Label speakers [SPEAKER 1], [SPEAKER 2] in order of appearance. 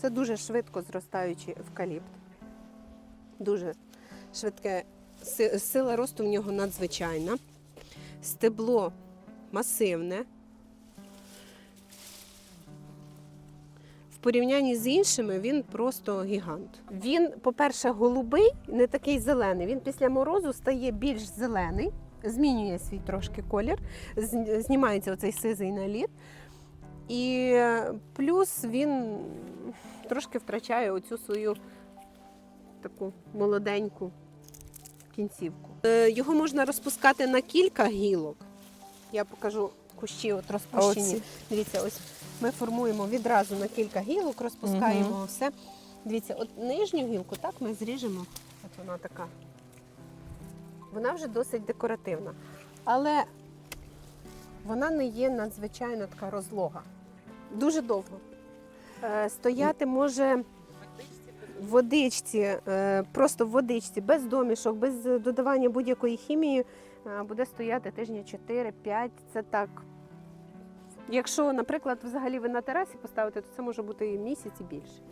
[SPEAKER 1] Це дуже швидко зростаючий евкаліпт. Дуже швидке. Сила росту в нього надзвичайна. Стебло масивне. В порівнянні з іншими він просто гігант. Він, по-перше, голубий, не такий зелений. Він після морозу стає більш зелений, змінює свій трошки колір, знімається оцей сизий наліт. І плюс він трошки втрачає оцю свою таку молоденьку кінцівку. Е, Його можна розпускати на кілька гілок. Я покажу кущі от розпущені.
[SPEAKER 2] оці?
[SPEAKER 1] Дивіться, ось ми формуємо відразу на кілька гілок, розпускаємо все. Дивіться, от нижню гілку так ми зріжемо. От вона така. Вона вже досить декоративна. Але вона не є надзвичайно така розлога. Дуже довго. Е, Стояти може в водичці, е, просто в водичці, без домішок, без додавання будь-якої хімії, е, буде стояти тижня 4-5. Це так. Якщо, наприклад, взагалі ви на терасі поставите, то це може бути і місяць і більше.